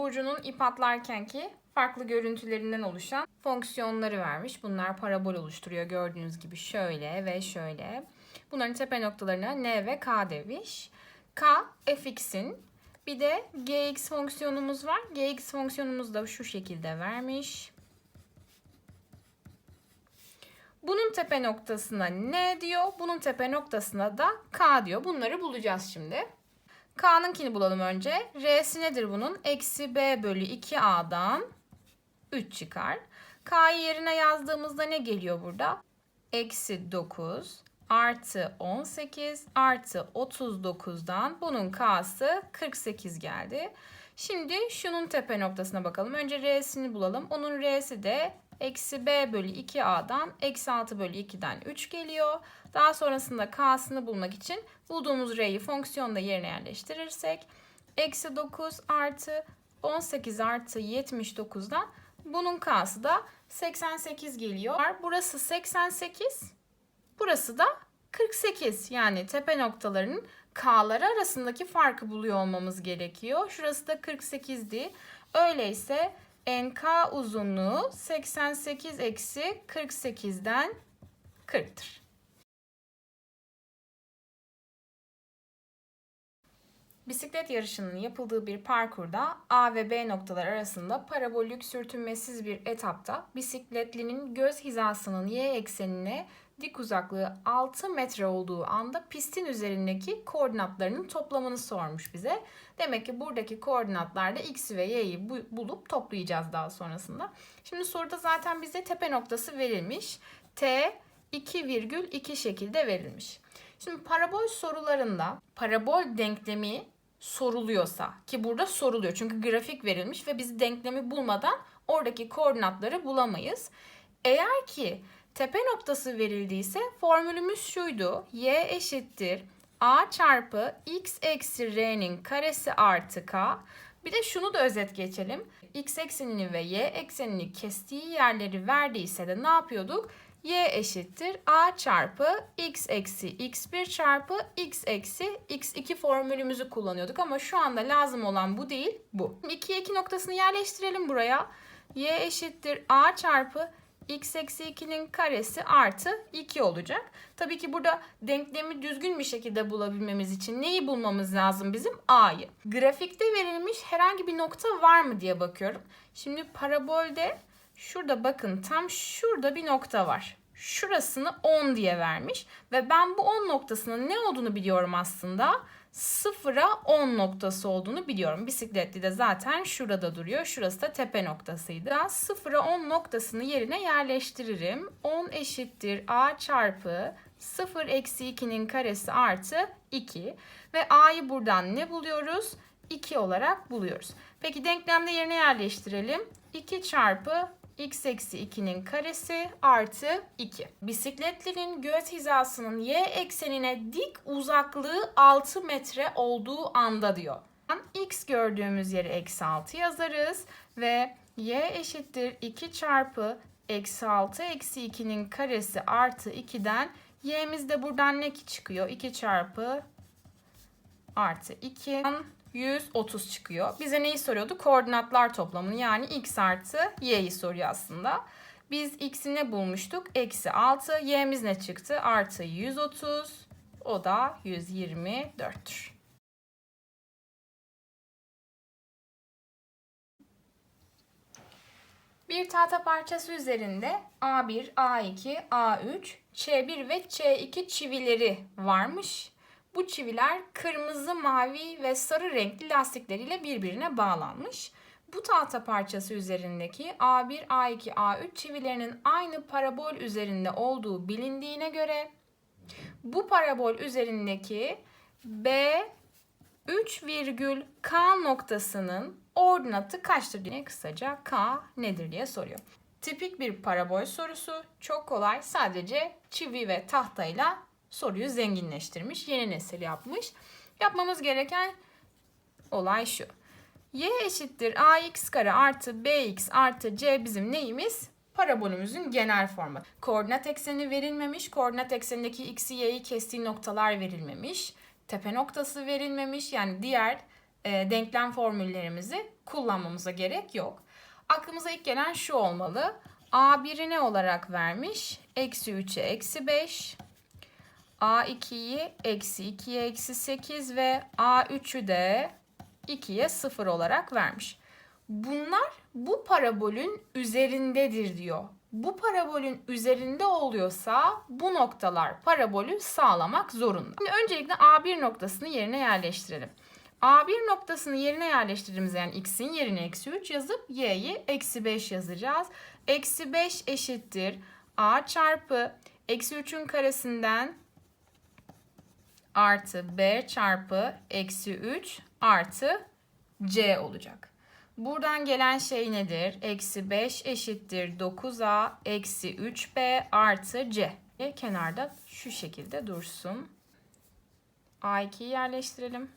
burcunun ip atlarkenki farklı görüntülerinden oluşan fonksiyonları vermiş. Bunlar parabol oluşturuyor gördüğünüz gibi şöyle ve şöyle. Bunların tepe noktalarına n ve k demiş. k fx'in bir de gx fonksiyonumuz var. gx fonksiyonumuz da şu şekilde vermiş. Bunun tepe noktasına n diyor. Bunun tepe noktasına da k diyor. Bunları bulacağız şimdi. K'nınkini bulalım önce. R'si nedir bunun? Eksi B bölü 2A'dan 3 çıkar. K'yı yerine yazdığımızda ne geliyor burada? Eksi 9 artı 18 artı 39'dan bunun K'sı 48 geldi. Şimdi şunun tepe noktasına bakalım. Önce R'sini bulalım. Onun R'si de eksi B bölü 2A'dan eksi 6 bölü 2'den 3 geliyor. Daha sonrasında K'sını bulmak için bulduğumuz R'yi fonksiyonda yerine yerleştirirsek eksi 9 artı 18 artı 79'dan bunun K'sı da 88 geliyor. Burası 88, burası da 48. Yani tepe noktalarının K'ları arasındaki farkı buluyor olmamız gerekiyor. Şurası da 48'di. Öyleyse NK uzunluğu 88 eksi 48'den 40'tır. Bisiklet yarışının yapıldığı bir parkurda A ve B noktalar arasında parabolik sürtünmesiz bir etapta bisikletlinin göz hizasının y eksenine dik uzaklığı 6 metre olduğu anda pistin üzerindeki koordinatlarının toplamını sormuş bize. Demek ki buradaki koordinatlarda x ve y'yi bulup toplayacağız daha sonrasında. Şimdi soruda zaten bize tepe noktası verilmiş. T 2,2 şekilde verilmiş. Şimdi parabol sorularında parabol denklemi soruluyorsa ki burada soruluyor çünkü grafik verilmiş ve biz denklemi bulmadan oradaki koordinatları bulamayız. Eğer ki tepe noktası verildiyse formülümüz şuydu. y eşittir a çarpı x eksi r'nin karesi artı k. Bir de şunu da özet geçelim. x eksenini ve y eksenini kestiği yerleri verdiyse de ne yapıyorduk? y eşittir a çarpı x eksi x1 çarpı x eksi x2 formülümüzü kullanıyorduk ama şu anda lazım olan bu değil bu. 2'ye 2 noktasını yerleştirelim buraya. y eşittir a çarpı x eksi 2'nin karesi artı 2 olacak. Tabii ki burada denklemi düzgün bir şekilde bulabilmemiz için neyi bulmamız lazım bizim? A'yı. Grafikte verilmiş herhangi bir nokta var mı diye bakıyorum. Şimdi parabolde şurada bakın tam şurada bir nokta var. Şurasını 10 diye vermiş ve ben bu 10 noktasının ne olduğunu biliyorum aslında. 0'a 10 noktası olduğunu biliyorum. Bisikletli de zaten şurada duruyor. Şurası da tepe noktasıydı. 0'a 10 noktasını yerine yerleştiririm. 10 eşittir a çarpı 0 eksi 2'nin karesi artı 2. Ve a'yı buradan ne buluyoruz? 2 olarak buluyoruz. Peki denklemde yerine yerleştirelim. 2 çarpı x eksi 2'nin karesi artı 2. Bisikletlerin göz hizasının y eksenine dik uzaklığı 6 metre olduğu anda diyor. x gördüğümüz yere eksi 6 yazarız ve y eşittir 2 çarpı eksi 6 eksi 2'nin karesi artı 2'den y'miz de buradan ne çıkıyor? 2 çarpı artı 2 130 çıkıyor. Bize neyi soruyordu? Koordinatlar toplamını yani x artı y'yi soruyor aslında. Biz x'i ne bulmuştuk? Eksi 6. Y'miz ne çıktı? Artı 130. O da 124'tür. Bir tahta parçası üzerinde A1, A2, A3, Ç1 ve Ç2 çivileri varmış. Bu çiviler kırmızı, mavi ve sarı renkli lastikleriyle birbirine bağlanmış. Bu tahta parçası üzerindeki A1, A2, A3 çivilerinin aynı parabol üzerinde olduğu bilindiğine göre bu parabol üzerindeki B 3 virgül K noktasının ordinatı kaçtır diye kısaca K nedir diye soruyor. Tipik bir parabol sorusu. Çok kolay. Sadece çivi ve tahtayla soruyu zenginleştirmiş. Yeni nesil yapmış. Yapmamız gereken olay şu. y eşittir ax kare artı bx artı c bizim neyimiz? Parabolümüzün genel formu. Koordinat ekseni verilmemiş. Koordinat eksenindeki x'i y'yi kestiği noktalar verilmemiş. Tepe noktası verilmemiş. Yani diğer e, denklem formüllerimizi kullanmamıza gerek yok. Aklımıza ilk gelen şu olmalı. A1'i ne olarak vermiş? Eksi 3'e eksi 5. A2'yi eksi 2'ye eksi 8 ve A3'ü de 2'ye 0 olarak vermiş. Bunlar bu parabolün üzerindedir diyor. Bu parabolün üzerinde oluyorsa bu noktalar parabolü sağlamak zorunda. Şimdi öncelikle A1 noktasını yerine yerleştirelim. A1 noktasını yerine yerleştirdiğimiz yani x'in yerine eksi 3 yazıp y'yi eksi 5 yazacağız. Eksi 5 eşittir a çarpı eksi 3'ün karesinden artı b çarpı eksi 3 artı c olacak. Buradan gelen şey nedir? Eksi 5 eşittir 9a eksi 3b artı c. Kenarda şu şekilde dursun. A2'yi yerleştirelim.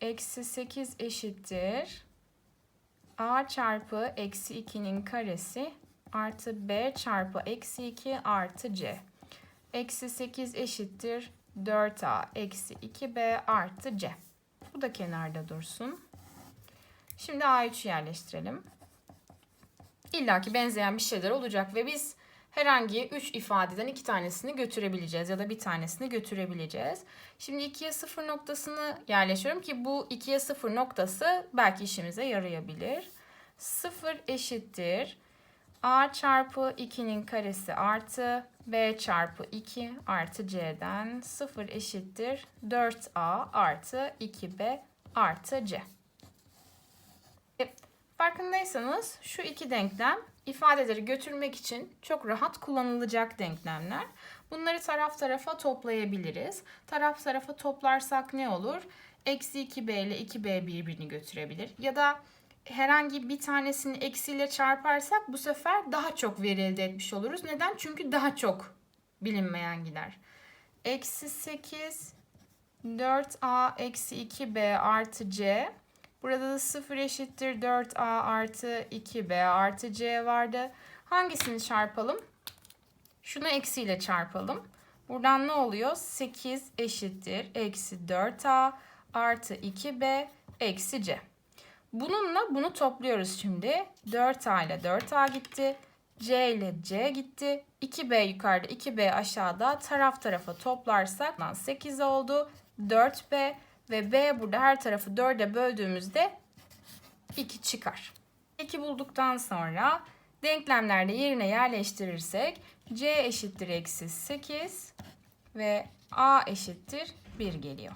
Eksi 8 eşittir. A çarpı eksi 2'nin karesi artı B çarpı eksi 2 artı C. Eksi 8 eşittir 4A eksi 2B artı C. Bu da kenarda dursun. Şimdi A3'ü yerleştirelim. İlla ki benzeyen bir şeyler olacak ve biz herhangi 3 ifadeden iki tanesini götürebileceğiz ya da bir tanesini götürebileceğiz. Şimdi 2'ye 0 noktasını yerleştiriyorum ki bu 2'ye 0 noktası belki işimize yarayabilir. 0 eşittir a çarpı 2'nin karesi artı b çarpı 2 artı c'den 0 eşittir 4a artı 2b artı c. E, farkındaysanız şu iki denklem ifadeleri götürmek için çok rahat kullanılacak denklemler. Bunları taraf tarafa toplayabiliriz. Taraf tarafa toplarsak ne olur? Eksi 2b ile 2b birbirini götürebilir. Ya da herhangi bir tanesini eksiyle çarparsak bu sefer daha çok veri elde etmiş oluruz. Neden? Çünkü daha çok bilinmeyen gider. Eksi 8 4a eksi 2b artı c. Burada da 0 eşittir 4a artı 2b artı c vardı. Hangisini çarpalım? Şunu eksiyle çarpalım. Buradan ne oluyor? 8 eşittir eksi 4a artı 2b eksi c. Bununla bunu topluyoruz şimdi. 4a ile 4a gitti. c ile c gitti. 2b yukarıda 2b aşağıda taraf tarafa toplarsak 8 oldu. 4b ve b burada her tarafı 4'e böldüğümüzde 2 çıkar. 2 bulduktan sonra denklemlerde yerine yerleştirirsek c eşittir eksi 8 ve a eşittir 1 geliyor.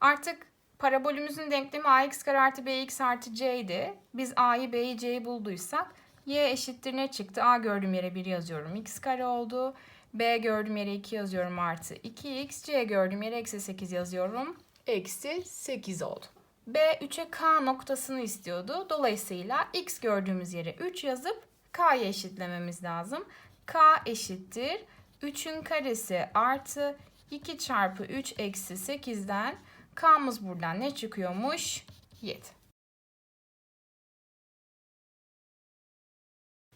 Artık parabolümüzün denklemi ax kare artı bx artı c idi. Biz a'yı b'yi c'yi bulduysak y eşittir ne çıktı? a gördüğüm yere 1 yazıyorum x kare oldu. b gördüğüm yere 2 yazıyorum artı 2x. c gördüğüm yere eksi 8 yazıyorum. Eksi 8 oldu. B 3'e K noktasını istiyordu. Dolayısıyla X gördüğümüz yere 3 yazıp K'ya eşitlememiz lazım. K eşittir 3'ün karesi artı 2 çarpı 3 eksi 8'den K'mız buradan ne çıkıyormuş? 7.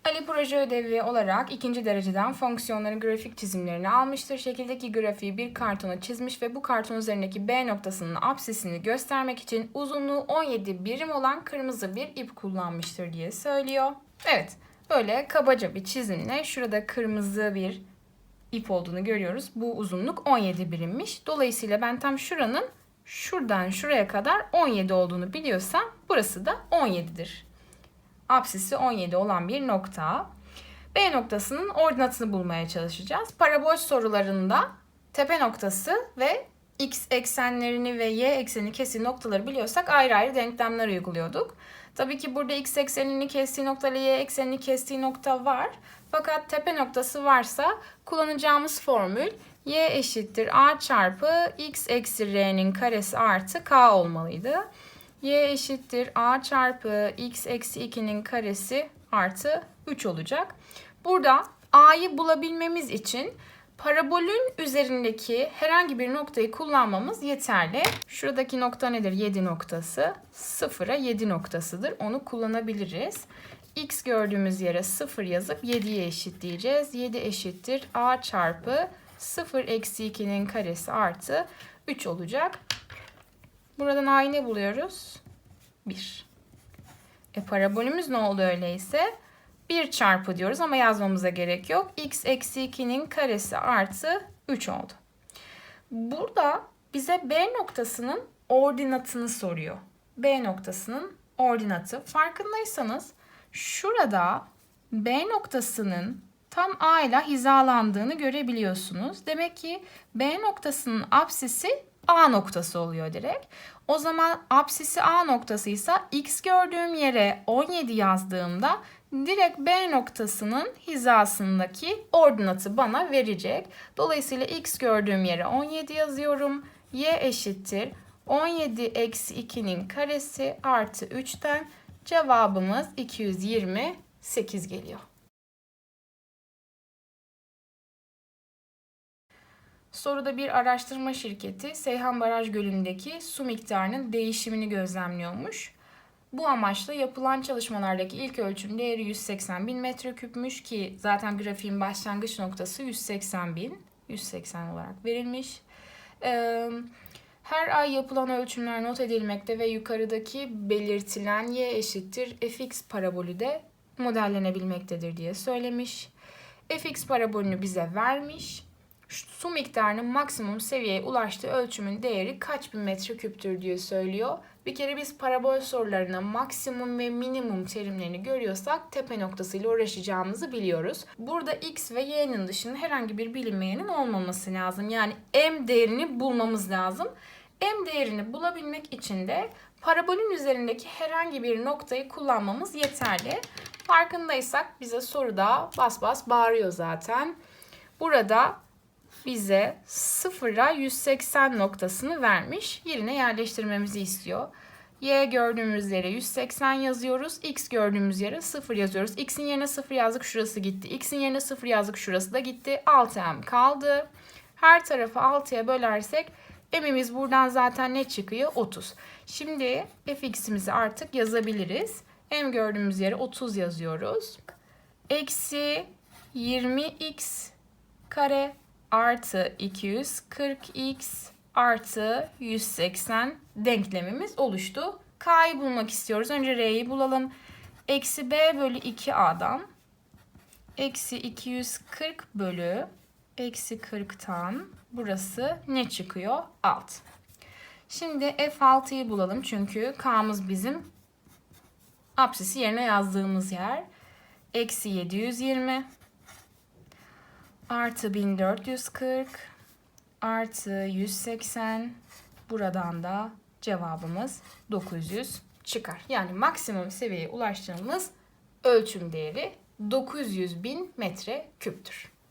Ali proje ödevi olarak ikinci dereceden fonksiyonların grafik çizimlerini almıştır. Şekildeki grafiği bir kartona çizmiş ve bu karton üzerindeki B noktasının apsisini göstermek için uzunluğu 17 birim olan kırmızı bir ip kullanmıştır diye söylüyor. Evet, böyle kabaca bir çizimle şurada kırmızı bir ip olduğunu görüyoruz. Bu uzunluk 17 birimmiş. Dolayısıyla ben tam şuranın şuradan şuraya kadar 17 olduğunu biliyorsam burası da 17'dir apsisi 17 olan bir nokta. B noktasının ordinatını bulmaya çalışacağız. Parabol sorularında tepe noktası ve x eksenlerini ve y eksenini kestiği noktaları biliyorsak ayrı ayrı denklemler uyguluyorduk. Tabii ki burada x eksenini kestiği nokta ile y eksenini kestiği nokta var. Fakat tepe noktası varsa kullanacağımız formül y eşittir a çarpı x eksi r'nin karesi artı k olmalıydı y eşittir a çarpı x eksi 2'nin karesi artı 3 olacak. Burada a'yı bulabilmemiz için parabolün üzerindeki herhangi bir noktayı kullanmamız yeterli. Şuradaki nokta nedir? 7 noktası. 0'a 7 noktasıdır. Onu kullanabiliriz. x gördüğümüz yere 0 yazıp 7'ye eşitleyeceğiz. 7 eşittir a çarpı 0 eksi 2'nin karesi artı 3 olacak. Buradan a'yı ne buluyoruz? 1. E parabolümüz ne oldu öyleyse? 1 çarpı diyoruz ama yazmamıza gerek yok. x eksi 2'nin karesi artı 3 oldu. Burada bize B noktasının ordinatını soruyor. B noktasının ordinatı. Farkındaysanız şurada B noktasının tam A ile hizalandığını görebiliyorsunuz. Demek ki B noktasının apsisi A noktası oluyor direkt. O zaman apsisi A noktasıysa x gördüğüm yere 17 yazdığımda direkt B noktasının hizasındaki ordinatı bana verecek. Dolayısıyla x gördüğüm yere 17 yazıyorum. y eşittir 17 eksi 2'nin karesi artı 3'ten cevabımız 228 geliyor. Soruda bir araştırma şirketi Seyhan Baraj Gölü'ndeki su miktarının değişimini gözlemliyormuş. Bu amaçla yapılan çalışmalardaki ilk ölçüm değeri 180 bin metreküpmüş ki zaten grafiğin başlangıç noktası 180 bin, 180 olarak verilmiş. Ee, her ay yapılan ölçümler not edilmekte ve yukarıdaki belirtilen y eşittir fx parabolü de modellenebilmektedir diye söylemiş. fx parabolünü bize vermiş su miktarının maksimum seviyeye ulaştığı ölçümün değeri kaç bin metreküptür diye söylüyor. Bir kere biz parabol sorularına maksimum ve minimum terimlerini görüyorsak tepe noktasıyla uğraşacağımızı biliyoruz. Burada x ve y'nin dışında herhangi bir bilinmeyenin olmaması lazım. Yani m değerini bulmamız lazım. m değerini bulabilmek için de parabolün üzerindeki herhangi bir noktayı kullanmamız yeterli. Farkındaysak bize soruda bas bas bağırıyor zaten. Burada bize 0'a 180 noktasını vermiş. Yerine yerleştirmemizi istiyor. Y gördüğümüz yere 180 yazıyoruz. X gördüğümüz yere 0 yazıyoruz. X'in yerine 0 yazdık şurası gitti. X'in yerine 0 yazdık şurası da gitti. 6M kaldı. Her tarafı 6'ya bölersek M'imiz buradan zaten ne çıkıyor? 30. Şimdi fx'imizi artık yazabiliriz. M gördüğümüz yere 30 yazıyoruz. Eksi 20x kare artı 240x artı 180 denklemimiz oluştu. K'yı bulmak istiyoruz. Önce R'yi bulalım. Eksi B bölü 2A'dan eksi 240 bölü eksi 40'tan burası ne çıkıyor? 6. Şimdi F6'yı bulalım. Çünkü K'mız bizim apsisi yerine yazdığımız yer. Eksi 720 artı 1440 artı 180 buradan da cevabımız 900 çıkar. Yani maksimum seviyeye ulaştığımız ölçüm değeri 900 bin metre küptür.